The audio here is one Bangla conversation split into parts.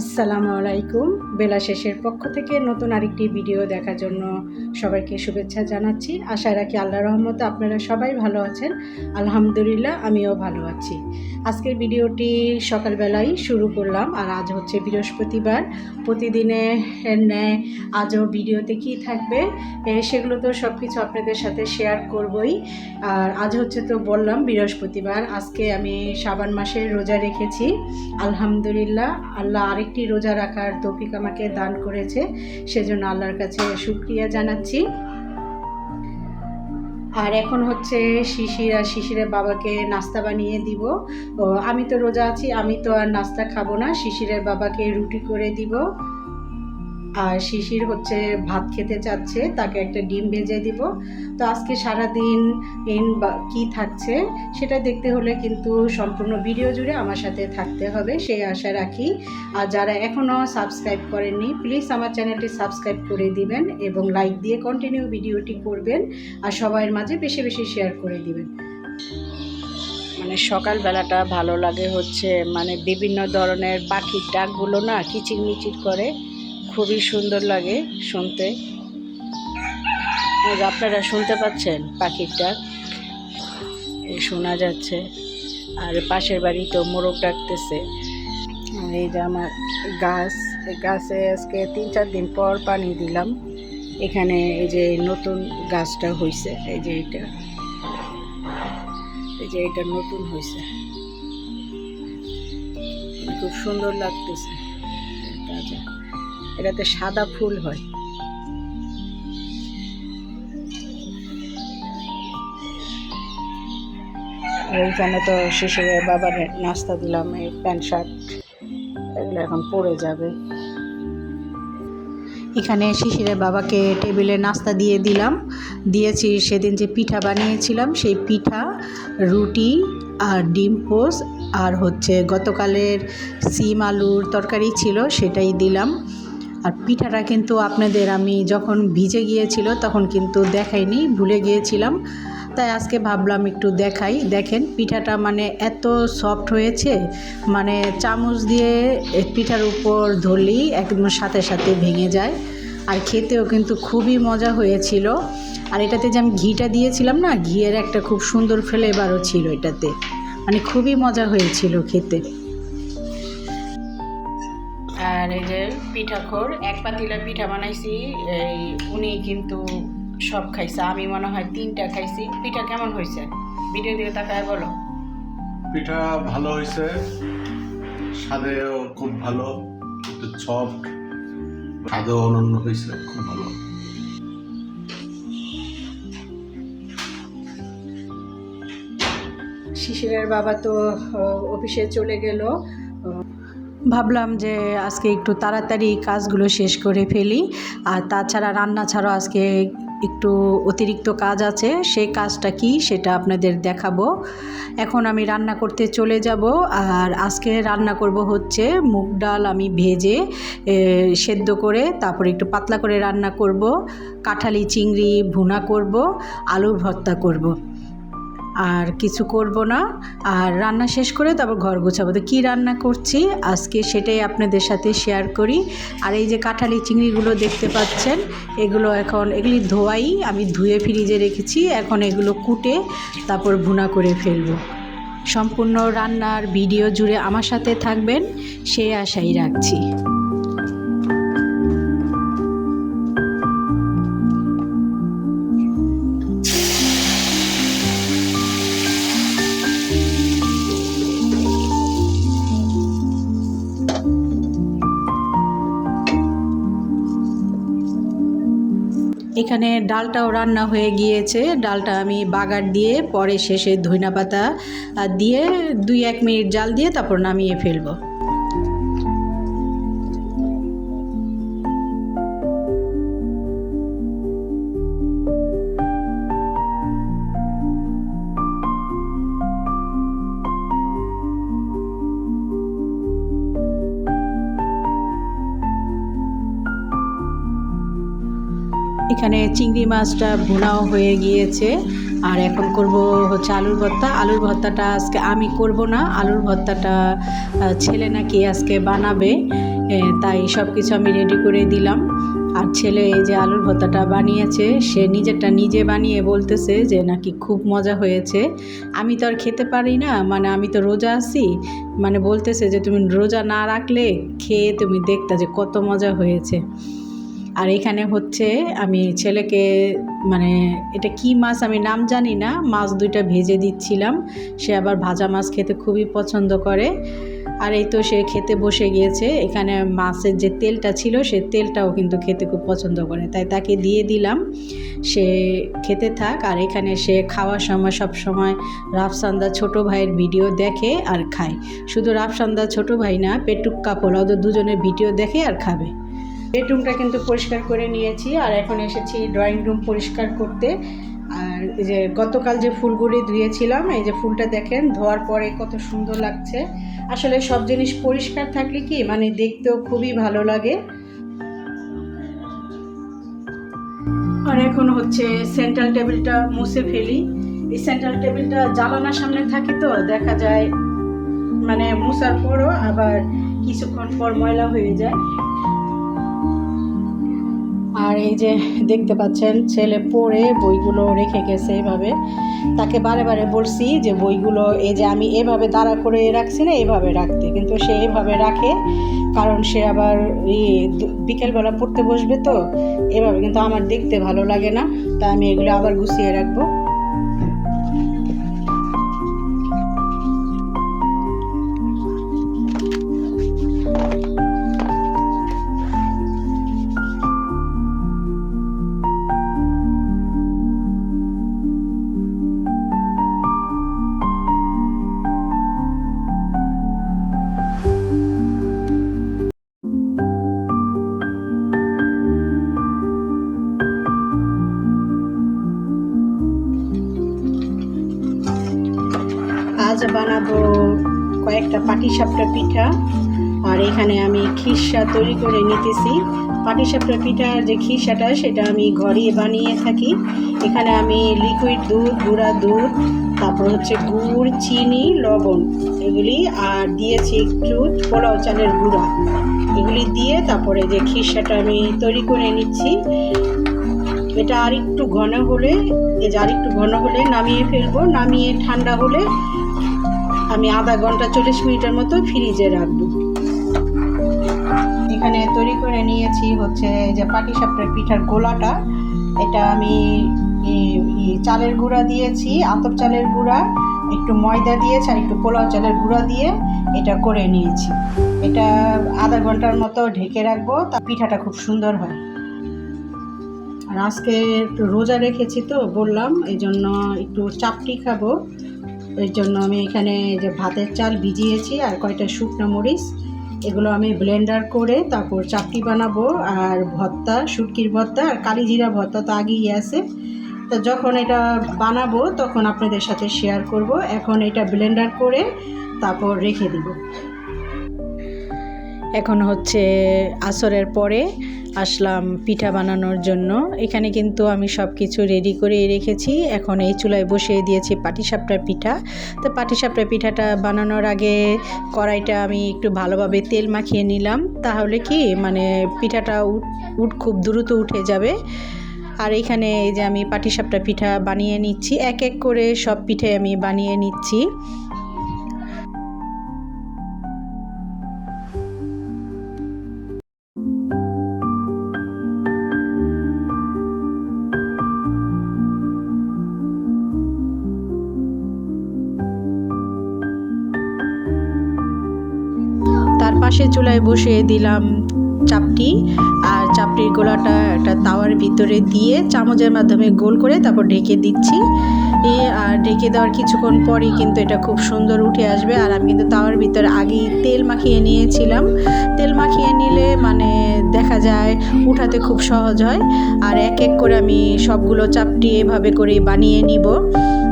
আসসালামু আলাইকুম। বেলা শেষের পক্ষ থেকে নতুন আরেকটি ভিডিও দেখার জন্য সবাইকে শুভেচ্ছা জানাচ্ছি। আশা রাখি আল্লাহ রহমতে আপনারা সবাই ভালো আছেন। আলহামদুলিল্লাহ, আমিও ভালো আছি। আজকের ভিডিওটি সকালবেলায় শুরু করলাম আর আজ হচ্ছে বৃহস্পতিবার। প্রতিদিনে ন্যায় আজও ভিডিওতে কি থাকবে সেগুলো তো সব কিছু আপনাদের সাথে শেয়ার করবই। আর আজ হচ্ছে তো বললাম বৃহস্পতিবার, আজকে আমি শ্রাবণ মাসের রোজা রেখেছি। আলহামদুলিল্লাহ, আল্লাহ আরেকটি রোজা রাখার তৌফিক আমাকে দান করেছে। সেজন্য আল্লাহর কাছে শুক্রিয়া জানাচ্ছি। আর এখন হচ্ছে শিশির আর শিশিরের বাবাকে নাস্তা বানিয়ে দিব। আমি তো রোজা আছি, আমি তো আর নাস্তা খাব না, শিশিরের বাবাকে রুটি করে দিব। আর শিশির হচ্ছে ভাত খেতে চাচ্ছে, তাকে একটা ডিম ভেজে দিব। তো আজকে সারাদিন ইন কি থাকছে সেটা দেখতে হলে কিন্তু সম্পূর্ণ ভিডিও জুড়ে আমার সাথে থাকতে হবে সেই আশা রাখি। আর যারা এখনও সাবস্ক্রাইব করেননি প্লিজ আমার চ্যানেলটি সাবস্ক্রাইব করে দিবেন এবং লাইক দিয়ে কন্টিনিউ ভিডিওটি করবেন আর সবার মাঝে বেশি বেশি শেয়ার করে দিবেন। মানে সকালবেলাটা ভালো লাগে হচ্ছে মানে বিভিন্ন ধরনের পাখির ডাকগুলো না কিচির মিচির করে। খুবই সুন্দর লাগে শুনতে। আপনারা শুনতে পাচ্ছেন পাখির ডাক শোনা যাচ্ছে। আর পাশের বাড়ি তো মোরগ ডাকতেছে। এই যে আমার গাছ গাছে আজকে তিন চার দিন পর পানি দিলাম। এখানে এই যে নতুন গাছটা হয়েছে এই যে এটা। এই যে এটা নতুন হয়েছে খুব সুন্দর লাগতেছে। তাজা। এটাতে সাদা ফুল হয়। এইখানে তো শিশুরে বাবার নাস্তা দিলাম, এই প্যান্ট শার্ট, এগুলো এখন পরে যাবে। এখানে শিশিরের বাবাকে টেবিলে নাস্তা দিয়ে দিলাম। দিয়েছি সেদিন যে পিঠা বানিয়েছিলাম, সেই পিঠা, রুটি আর ডিম পোস আর হচ্ছে গতকালের সিম আলুর তরকারি ছিল, সেটাই দিলাম। আর পিঠাটা কিন্তু আপনাদের আমি যখন ভিজে গিয়েছিল তখন কিন্তু দেখাইনি, ভুলে গিয়েছিলাম। তাই আজকে ভাবলাম একটু দেখাই। দেখেন, পিঠাটা মানে এত সফট হয়েছে মানে চামচ দিয়ে পিঠার উপর ধরলেই একদম সাথে সাথে ভেঙে যায়। আর খেতেও কিন্তু খুবই মজা হয়েছিল। আর এটাতে যে আমি ঘিটা দিয়েছিলাম না, ঘিয়ের একটা খুব সুন্দর ফ্লেভারও ছিল এটাতে। মানে খুবই মজা হয়েছিল খেতে। আর এই যে পিঠাখোর এক পাতিলা পিঠা বানাইছি এই উনি কিন্তু সব খাইছে আমি মনে হয় তিনটা খাইছি। পিঠা কেমন হয়েছে ভিডিও দিয়ে তাকায় বলো। পিঠা ভালো হয়েছে স্বাদেও খুব ভালো একটু সফট স্বাদেও অনন্য হয়েছে খুব ভালো। শিশিরের বাবা তো অফিসে চলে গেল ভাবলাম যে আজকে একটু তাড়াতাড়ি কাজগুলো শেষ করে ফেলি। আর তাছাড়া রান্না ছাড়াও আজকে একটু অতিরিক্ত কাজ আছে সেই কাজটা কি সেটা আপনাদের দেখাবো। এখন আমি রান্না করতে চলে যাব, আর আজকে রান্না করব হচ্ছে মুগ ডাল আমি ভেজে সেদ্ধ করে তারপরে একটু পাতলা করে রান্না করব, কাঁঠালি চিংড়ি ভুনা করব, আলুর ভর্তা করব। আর কিছু করব না। আর রান্না শেষ করে তারপর ঘর গোছাবো। তো কী রান্না করছি? আজকে সেটাই আপনাদের সাথে শেয়ার করি। আর এই যে কাঁঠালি চিংড়িগুলো দেখতে পাচ্ছেন, এগুলো এখন এগুলি ধোয়াই, আমি ধুয়ে ফ্রিজে রেখেছি। এখন এগুলো কুটে তারপর ভুনা করে ফেলব। সম্পূর্ণ রান্নার ভিডিও জুড়ে আমার সাথে থাকবেন, সেই আশাই রাখছি। এখানে ডালটাও রান্না হয়ে গিয়েছে। ডালটা আমি বাগার দিয়ে, পরে শেষে ধইনা পাতা দিয়ে দুই এক মিনিট জাল দিয়ে তারপর নামিয়ে ফেলব। এখানে চিংড়ি মাছটা ভুনাও হয়ে গিয়েছে। আর এখন করব হচ্ছে আলুর ভর্তা। আলুর ভর্তাটা আজকে আমি করব না। আলুর ভর্তাটা ছেলে নাকি আজকে বানাবে। তাই সব কিছু আমি রেডি করে দিলাম। আর ছেলে এই যে আলুর ভর্তাটা বানিয়েছে, সে নিজেরটা নিজে বানিয়ে বলতেছে যে নাকি খুব মজা হয়েছে। আমি তো আর খেতে পারি না মানে আমি তো রোজা আছি। মানে বলতেছে যে তুমি রোজা না রাখলে খেয়ে তুমি দেখতে যে কত মজা হয়েছে। আর এখানে হচ্ছে আমি ছেলেকে মানে এটা কি মাছ আমি নাম জানি না, মাছ দুইটা ভেজে দিচ্ছিলাম। সে আবার ভাজা মাছ খেতে খুবই পছন্দ করে। আর এই তো সে খেতে বসে গিয়েছে। এখানে মাছের যে তেলটা ছিল, সে তেলটাও কিন্তু খেতে খুব পছন্দ করে। তাই তাকে দিয়ে দিলাম। সে খেতে থাক। আর এখানে সে খাওয়ার সময় সব সময় রাফসান্দা ছোট ভাইয়ের ভিডিও দেখে আর খায়। শুধু রাফসান্দা ছোট ভাই না, পেটুক কাপড় ওদের দুজনের ভিডিও দেখে আর খাবে। বেডরুমটা কিন্তু পরিষ্কার করে নিয়েছি, আর এখন এসেছি ড্রয়িং রুম পরিষ্কার করতে। আর যে গতকাল যে ফুলগুলি ধুয়েছিলাম, এই যে ফুলটা দেখেন, ধোয়ার পরে কত সুন্দর লাগছে। আসলে সব জিনিস পরিষ্কার থাকলে কি মানে দেখতেও খুবই ভালো লাগে। আর এখন হচ্ছে সেন্ট্রাল টেবিলটা মুছে ফেলি। এই সেন্ট্রাল টেবিলটা জ্বালানার সামনে থাকে তো, দেখা যায় মানে মুছার পরও আবার কিছুক্ষণ পর ময়লা হয়ে যায়। আর এই যে দেখতে পাচ্ছেন, ছেলে পড়ে বইগুলো রেখে গেছে এইভাবে তাকে বারে বারে বলছি যে বইগুলো এই যে আমি এভাবে দাঁড়া করে রাখছি না, এভাবে রাখতে। কিন্তু সে এভাবে রাখে, কারণ সে আবার এই বিকেলবেলা পড়তে বসবে তো, এভাবে। কিন্তু আমার দেখতে ভালো লাগে না তা আমি এগুলো আবার গুছিয়ে রাখব। কয়েকটা পাটিসাপটা পিঠা, আর এখানে আমি খিরসা তৈরি করে নিতেছি। পাটিসাপটা পিঠার যে খিসাটা, সেটা আমি ঘরে বানিয়ে থাকি। এখানে আমি লিকুইড দুধ, গুঁড়া দুধ, তারপর হচ্ছে গুড়, চিনি, লবণ এগুলি, আর দিয়েছি একটু পোলাও চালের গুঁড়া। এগুলি দিয়ে তারপরে যে খিসাটা আমি তৈরি করে নিচ্ছি, এটা আর একটু ঘন হলে, এই যে আর একটু ঘন হলে নামিয়ে ফেলব। নামিয়ে ঠান্ডা হলে আমি আধা ঘণ্টা চল্লিশ মিনিটের মতো ফ্রিজে রাখব। এখানে তৈরি করে নিয়েছি হচ্ছে যে পাটিসাপটার পিঠার গোলাটা। এটা আমি চালের গুঁড়া দিয়েছি, আতপ চালের গুঁড়া, একটু ময়দা দিয়েছি আর একটু পোলাও চালের গুঁড়া দিয়ে এটা করে নিয়েছি। এটা আধা ঘণ্টার মতো ঢেকে রাখব, তা পিঠাটা খুব সুন্দর হয়। আর আজকে একটু রোজা রেখেছি তো, বললাম এই জন্য একটু চাপটি খাব। এর জন্য আমি এখানে যে ভাতের চাল ভিজিয়েছি আর কয়টা শুকনো মরিচ। এগুলো আমি ব্লেন্ডার করে তারপর চাপটি বানাবো আর ভর্তা, শুটকির ভর্তা আর কালি জিরা ভর্তা তো আগেই আছে। তো যখন এটা বানাবো তখন আপনাদের সাথে শেয়ার করব। এখন এটা ব্লেন্ডার করে তারপর রেখে দিব। এখন হচ্ছে আসরের পরে আসলাম পিঠা বানানোর জন্য। এখানে কিন্তু আমি সব কিছু রেডি করে রেখেছি। এখন এই চুলায় বসিয়ে দিয়েছি পাটিসাপটার পিঠা। তো পাটিসাপটার পিঠাটা বানানোর আগে কড়াইটা আমি একটু ভালোভাবে তেল মাখিয়ে নিলাম। তাহলে কি মানে পিঠাটা উঠ খুব দ্রুত উঠে যাবে। আর এখানে এই যে আমি পাটিসাপটা পিঠা বানিয়ে নিচ্ছি। এক এক করে সব পিঠে আমি বানিয়ে নিচ্ছি। তার পাশে চুলায় বসিয়ে দিলাম চাপটি আর চাপটির গোলাটা একটা তাওয়ার ভিতরে দিয়ে চামচের মাধ্যমে গোল করে তারপর ঢেকে দিচ্ছি। আর ঢেকে দেওয়ার কিছুক্ষণ পরই কিন্তু এটা খুব সুন্দর উঠে আসবে। আর আমি কিন্তু তাওয়ার ভিতরে আগেই তেল মাখিয়ে নিয়েছিলাম। তেল মাখিয়ে নিলে মানে দেখা যায় উঠাতে খুব সহজ হয়। আর এক এক করে আমি সবগুলো চাপটি এভাবে করে বানিয়ে নিব।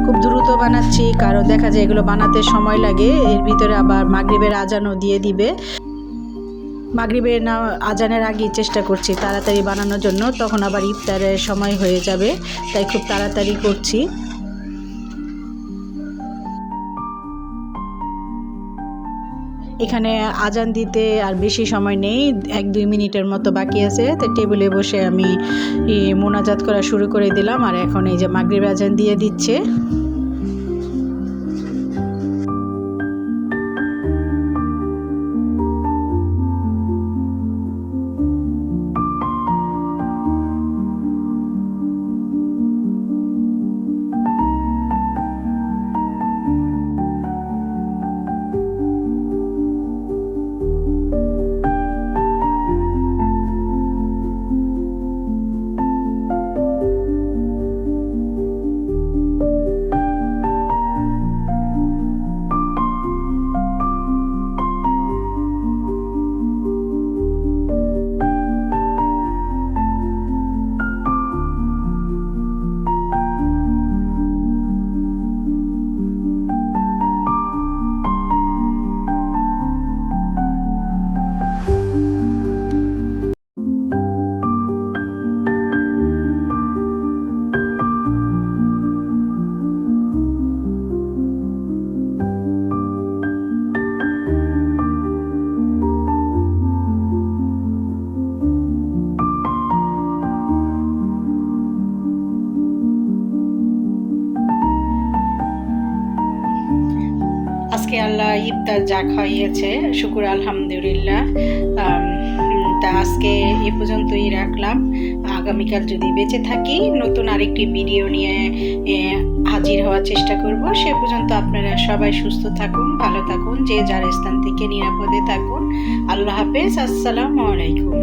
খুব দ্রুত বানাচ্ছি, কারণ দেখা যায় এগুলো বানাতে সময় লাগে। এর ভিতরে আবার মাগরিবের আজানও দিয়ে দিবে। মাগরিবের না, আজানের আগেই চেষ্টা করছি তাড়াতাড়ি বানানোর জন্য, তখন আবার ইফতারের সময় হয়ে যাবে, তাই খুব তাড়াতাড়ি করছি। এখানে আজান দিতে আর বেশি সময় নেই, এক দুই মিনিটের মতো বাকি আছে তো টেবিলে বসে আমি মোনাজাত করা শুরু করে দিলাম, আর এখন এই যে মাগরিব আজান দিয়ে দিচ্ছে। আজকে আল্লাহ ইফতার যা খাইয়েছে, শুকুর আলহামদুলিল্লাহ। তা আজকে এ পর্যন্তই রাখলাম। আগামীকাল যদি বেঁচে থাকি, নতুন আরেকটি ভিডিও নিয়ে হাজির হওয়ার চেষ্টা করব। সে পর্যন্ত আপনারা সবাই সুস্থ থাকুন, ভালো থাকুন, যে যার স্থান থেকে নিরাপদে থাকুন। আল্লাহ হাফেজ, আসসালামু আলাইকুম।